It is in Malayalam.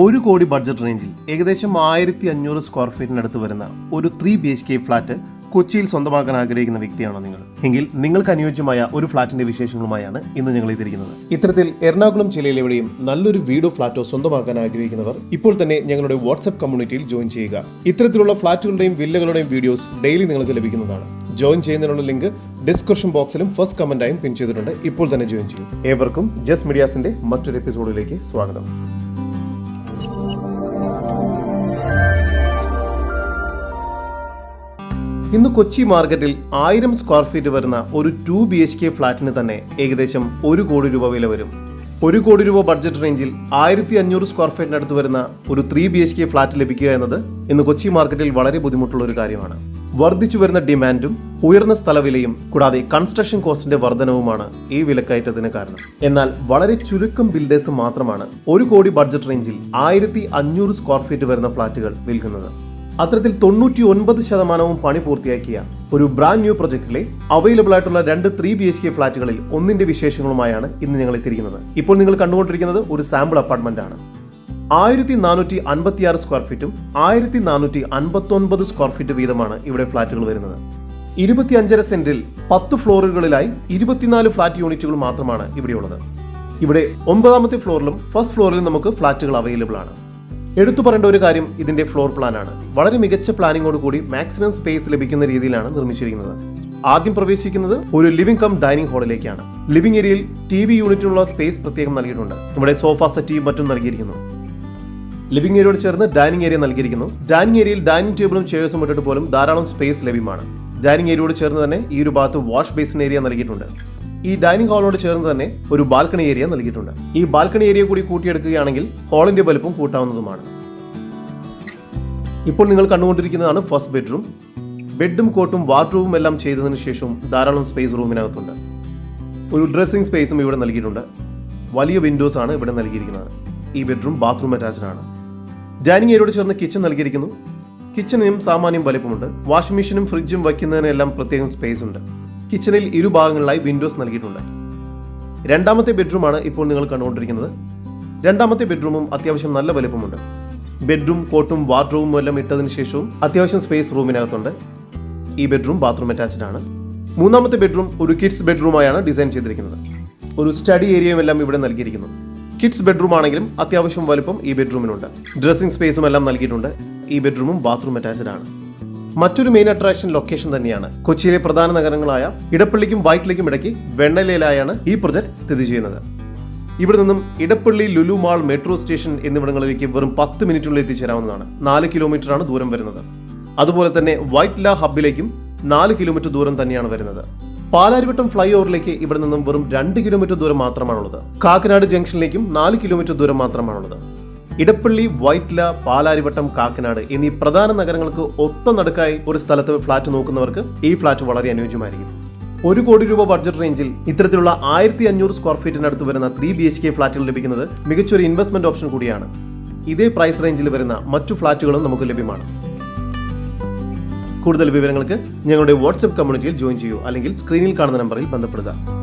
ഒരു കോടി ബഡ്ജറ്റ് റേഞ്ചിൽ ഏകദേശം ആയിരത്തി അഞ്ഞൂറ് സ്ക്വയർ ഫീറ്റിനടുത്ത് വരുന്ന ഒരു three B H K flat കൊച്ചിയിൽ സ്വന്തമാക്കാൻ ആഗ്രഹിക്കുന്ന വ്യക്തിയാണോ നിങ്ങൾ? എങ്കിൽ നിങ്ങൾക്ക് അനുയോജ്യമായ ഒരു ഫ്ളാറ്റിന്റെ വിശേഷങ്ങളുമായാണ് ഇന്ന് ഞങ്ങൾ എത്തിയിരിക്കുന്നത് ഇത്തരത്തിൽ എറണാകുളം ജില്ലയിൽ എവിടെയും നല്ലൊരു വീടോ ഫ്ളാറ്റോ സ്വന്തമാക്കാൻ ആഗ്രഹിക്കുന്നവർ ഇപ്പോൾ തന്നെ ഞങ്ങളുടെ വാട്സ്ആപ്പ് കമ്മ്യൂണിറ്റിയിൽ ജോയിൻ ചെയ്യുക. ഇത്തരത്തിലുള്ള ഫ്ളാറ്റുകളുടെയും വില്ലകളുടെയും വീഡിയോസ് ഡെയിലി നിങ്ങൾക്ക് ലഭിക്കുന്നതാണ്. ജോയിൻ ചെയ്യുന്നതിനുള്ള ലിങ്ക് ഡിസ്ക്രിപ്ഷൻ ബോക്സിലും ഫസ്റ്റ് കമന്റായും പിൻ ചെയ്തിട്ടുണ്ട്. ഇപ്പോൾ തന്നെ ജോയിൻ ചെയ്യും. ഏവർക്കും ജസ്റ്റ് മീഡിയാസിന്റെ മറ്റൊരു എപ്പിസോഡിലേക്ക് സ്വാഗതം. ഇന്ന് കൊച്ചി മാർക്കറ്റിൽ ആയിരം സ്ക്വയർ ഫീറ്റ് വരുന്ന ഒരു ടു ബി എച്ച് കെ ഫ്ലാറ്റിന് തന്നെ ഏകദേശം ഒരു കോടി രൂപ വില വരും. ഒരു കോടി രൂപ ബഡ്ജറ്റ് റേഞ്ചിൽ ആയിരത്തി അഞ്ഞൂറ് സ്ക്വയർ ഫീറ്റിനടുത്ത് വരുന്ന ഒരു three B H K flat ലഭിക്കുക എന്നത് ഇന്ന് കൊച്ചി മാർക്കറ്റിൽ വളരെ ബുദ്ധിമുട്ടുള്ള ഒരു കാര്യമാണ്. വർദ്ധിച്ചു വരുന്ന ഡിമാൻഡും ഉയർന്ന സ്ഥലവിലയും കൂടാതെ കൺസ്ട്രക്ഷൻ കോസ്റ്റിന്റെ വർധനവുമാണ് ഈ വിലക്കയറ്റത്തിന് കാരണം. എന്നാൽ വളരെ ചുരുക്കം ബിൽഡേഴ്സ് മാത്രമാണ് ഒരു കോടി ബഡ്ജറ്റ് റേഞ്ചിൽ ആയിരത്തി അഞ്ഞൂറ് സ്ക്വയർ ഫീറ്റ് വരുന്ന ഫ്ളാറ്റുകൾ വിൽക്കുന്നത്. അത്തരത്തിൽ തൊണ്ണൂറ്റി ഒൻപത് ശതമാനവും പണി പൂർത്തിയാക്കിയ ഒരു ബ്രാൻഡ് ന്യൂ പ്രൊജക്ടിലെ അവൈലബിൾ ആയിട്ടുള്ള രണ്ട് ത്രീ ബി എച്ച് കെ ഫ്ളാറ്റുകളിൽ ഒന്നിന്റെ വിശേഷങ്ങളുമായാണ് ഇന്ന് ഞങ്ങൾ എത്തിയിരിക്കുന്നത്. ഇപ്പോൾ നിങ്ങൾ കണ്ടുകൊണ്ടിരിക്കുന്നത് ഒരു സാമ്പിൾ അപ്പാർട്ട്മെന്റ് ആണ്. ആയിരത്തി നാനൂറ്റി അൻപത്തിയാറ് സ്ക്വയർ ഫീറ്റും ആയിരത്തി നാനൂറ്റി അൻപത്തി ഒൻപത് സ്ക്വയർ ഫീറ്റ് വീതമാണ് ഇവിടെ ഫ്ളാറ്റുകൾ വരുന്നത്. ഇരുപത്തിയഞ്ചര സെന്റിൽ പത്ത് ഫ്ലോറുകളിലായി ഇരുപത്തിനാല് ഫ്ളാറ്റ് യൂണിറ്റുകൾ മാത്രമാണ് ഇവിടെയുള്ളത്. ഇവിടെ ഒമ്പതാമത്തെ ഫ്ലോറിലും ഫസ്റ്റ് ഫ്ലോറിലും നമുക്ക് ഫ്ളാറ്റുകൾ അവൈലബിൾ ആണ്. എടുത്തു പറയേണ്ട ഒരു കാര്യം ഇതിന്റെ ഫ്ലോർ പ്ലാൻ ആണ്. വളരെ മികച്ച പ്ലാനിങ്ങോട് കൂടി മാക്സിമം സ്പേസ് ലഭിക്കുന്ന രീതിയിലാണ് നിർമ്മിച്ചിരിക്കുന്നത്. ആദ്യം പ്രവേശിക്കുന്നത് ഒരു ലിവിംഗ് കം ഡൈനിങ് ഹാളിലേക്കാണ് ലിവിംഗ് ഏരിയയിൽ ടി വി യൂണിറ്റിനുള്ള സ്പേസ് പ്രത്യേകം നൽകിയിട്ടുണ്ട്. ഇവിടെ സോഫ സെറ്റിയും മറ്റും നൽകിയിരിക്കുന്നു. ലിവിംഗ് ഏരിയയോട് ചേർന്ന് ഡൈനിങ് ഏരിയ നൽകിയിരിക്കുന്നു. ഡൈനിങ് ഏരിയയിൽ ഡൈനിങ് ടേബിളും ചെയർസും ഇട്ടിട്ട് പോലും ധാരാളം സ്പേസ് ലഭ്യമാണ്. ഡൈനിങ് ഏരിയയോട് ചേർന്ന് തന്നെ ഈ ഒരു ഭാഗത്ത് വാഷ് ബേസിൻ ഏരിയ നൽകിയിട്ടുണ്ട്. ഈ ഡൈനിങ് ഹാളിനോട് ചേർന്ന് തന്നെ ഒരു ബാൽക്കണി ഏരിയ നൽകിയിട്ടുണ്ട്. ഈ ബാൽക്കണി ഏരിയ കൂടി കൂട്ടിയെടുക്കുകയാണെങ്കിൽ ഹാളിന്റെ വലുപ്പം കൂട്ടാവുന്നതുമാണ്. ഇപ്പോൾ നിങ്ങൾ കണ്ടുകൊണ്ടിരിക്കുന്നതാണ് ഫസ്റ്റ് ബെഡ്റൂം. ബെഡും കോട്ടും വാർഡ്രൂമും എല്ലാം ചെയ്തതിനു ശേഷം ധാരാളം സ്പേസ് റൂമിനകത്തുണ്ട്. ഒരു ഡ്രസ്സിംഗ് സ്പേസും ഇവിടെ നൽകിയിട്ടുണ്ട്. വലിയ വിൻഡോസ് ആണ് ഇവിടെ നൽകിയിരിക്കുന്നത്. ഈ ബെഡ്റൂം ബാത്റൂം അറ്റാച്ച്ഡ് ആണ്. ഡൈനിങ് ഏരിയയോട് ചേർന്ന് കിച്ചൺ നൽകിയിരിക്കുന്നു. കിച്ചണിനും സാമാന്യം വലിപ്പമുണ്ട്. വാഷിംഗ് മെഷീനും ഫ്രിഡ്ജും വയ്ക്കുന്നതിനെല്ലാം പ്രത്യേകം സ്പേസ് ഉണ്ട്. കിച്ചണിൽ ഇരുഭാഗങ്ങളിലായി വിൻഡോസ് നൽകിയിട്ടുണ്ട്. രണ്ടാമത്തെ ബെഡ്റൂമാണ് ഇപ്പോൾ നിങ്ങൾ കണ്ടുകൊണ്ടിരിക്കുന്നത്. രണ്ടാമത്തെ ബെഡ്റൂമും അത്യാവശ്യം നല്ല വലിപ്പമുണ്ട്. ബെഡ്റൂം കോട്ടും വാർഡ്രൂമും എല്ലാം ഇട്ടതിന് ശേഷവും അത്യാവശ്യം സ്പേസ് റൂമിനകത്തുണ്ട് ഈ ബെഡ്റൂം ബാത്റൂം അറ്റാച്ച്ഡ് ആണ്. മൂന്നാമത്തെ ബെഡ്റൂം ഒരു കിഡ്സ് ബെഡ്റൂമായാണ് ഡിസൈൻ ചെയ്തിരിക്കുന്നത്. ഒരു സ്റ്റഡി ഏരിയയും എല്ലാം ഇവിടെ നൽകിയിരിക്കുന്നു. കിഡ്സ് ബെഡ്റൂം ആണെങ്കിലും അത്യാവശ്യം വലുപ്പം ഈ ബെഡ്റൂമിനുണ്ട് ഡ്രസ്സിംഗ് സ്പേസും എല്ലാം നൽകിയിട്ടുണ്ട്. ഈ ബെഡ്റൂമും ബാത്റൂം അറ്റാച്ച്ഡ് ആണ്. മറ്റൊരു മെയിൻ അട്രാക്ഷൻ ലൊക്കേഷൻ തന്നെയാണ്. കൊച്ചിയിലെ പ്രധാന നഗരങ്ങളായ ഇടപ്പള്ളിക്കും വൈറ്റിലേക്കും ഇടയ്ക്ക് വെണ്ണലയിലായാണ് ഈ പ്രൊജക്ട് സ്ഥിതി ചെയ്യുന്നത്. ഇവിടെ നിന്നും Edappally Lulu mall metro station എന്നിവിടങ്ങളിലേക്ക് വെറും പത്ത് മിനിറ്റിനുള്ളിൽ എത്തിച്ചേരാവുന്നതാണ്. നാല് കിലോമീറ്ററാണ് ദൂരം വരുന്നത്. അതുപോലെ തന്നെ വൈറ്റ്ല ഹബിലേക്കും നാല് കിലോമീറ്റർ ദൂരം തന്നെയാണ് വരുന്നത്. പാലാരിവട്ടം ഫ്ലൈ ഓവറിലേക്ക് ഇവിടെ നിന്നും വെറും രണ്ട് കിലോമീറ്റർ ദൂരം മാത്രമാണുള്ളത്. കാക്കനാട് ജംഗ്ഷനിലേക്കും നാല് കിലോമീറ്റർ ദൂരം മാത്രമാണുള്ളത്. ഇടപ്പള്ളി വൈറ്റ്ല പാലാരിവട്ടം കാക്കനാട് എന്നീ പ്രധാന നഗരങ്ങൾക്ക് ഒത്ത നടുക്കായി ഒരു സ്ഥലത്ത് ഫ്ളാറ്റ് നോക്കുന്നവർക്ക് ഈ ഫ്ളാറ്റ് വളരെ അനുയോജ്യമായിരിക്കും. ഒരു കോടി രൂപ ബഡ്ജറ്റ് റേഞ്ചിൽ ഇത്തരത്തിലുള്ള ആയിരത്തി അഞ്ഞൂറ് സ്ക്വയർ ഫീറ്റിനടുത്ത് വരുന്ന ത്രീ ബി എച്ച് കെ ഫ്ളാറ്റുകൾ ലഭിക്കുന്നത് മികച്ചൊരു ഇൻവെസ്റ്റ്മെന്റ് ഓപ്ഷൻ കൂടിയാണ്. ഇതേ പ്രൈസ് റേഞ്ചിൽ വരുന്ന മറ്റു ഫ്ളാറ്റുകളും നമുക്ക് ലഭ്യമാണ്. കൂടുതൽ വിവരങ്ങൾക്ക് ഞങ്ങളുടെ വാട്സ്ആപ്പ് കമ്മ്യൂണിറ്റിയിൽ ജോയിൻ ചെയ്യൂ അല്ലെങ്കിൽ സ്ക്രീനിൽ കാണുന്ന നമ്പറിൽ ബന്ധപ്പെടുക.